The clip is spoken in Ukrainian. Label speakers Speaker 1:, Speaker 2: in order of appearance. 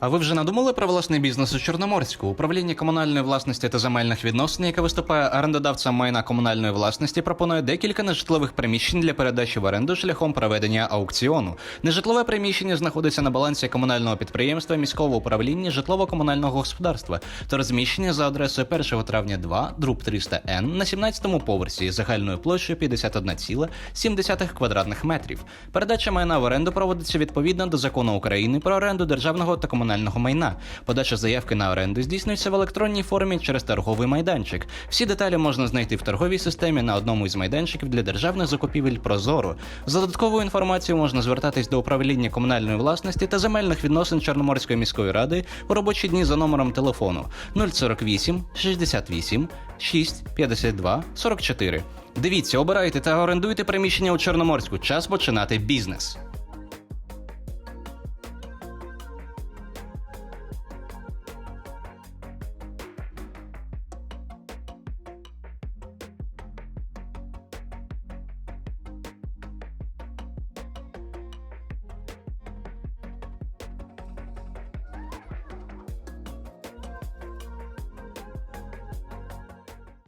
Speaker 1: А ви вже надумали про власний бізнес у Чорноморську? Управління комунальної власності та земельних відносин, яке виступає орендодавцем майна комунальної власності, пропонує декілька нежитлових приміщень для передачі в оренду шляхом проведення аукціону. Нежитлове приміщення знаходиться на балансі комунального підприємства міського управління житлово-комунального господарства та розміщення за адресою 1 травня 2, друб 300 Н на 17-му поверсі загальною площею 51,7 квадратних метрів. Передача майна в оренду проводиться відповідно до закону України про оренду державного та комунального майна. Подача заявки на оренду здійснюється в електронній формі через торговий майданчик. Всі деталі можна знайти в торговій системі на одному із майданчиків для державних закупівель Прозоро. За додатковою інформацією можна звертатись до управління комунальної власності та земельних відносин Чорноморської міської ради у робочі дні за номером телефону 048 68 6 52 44. Дивіться, обирайте та орендуйте приміщення у Чорноморську. Час починати бізнес.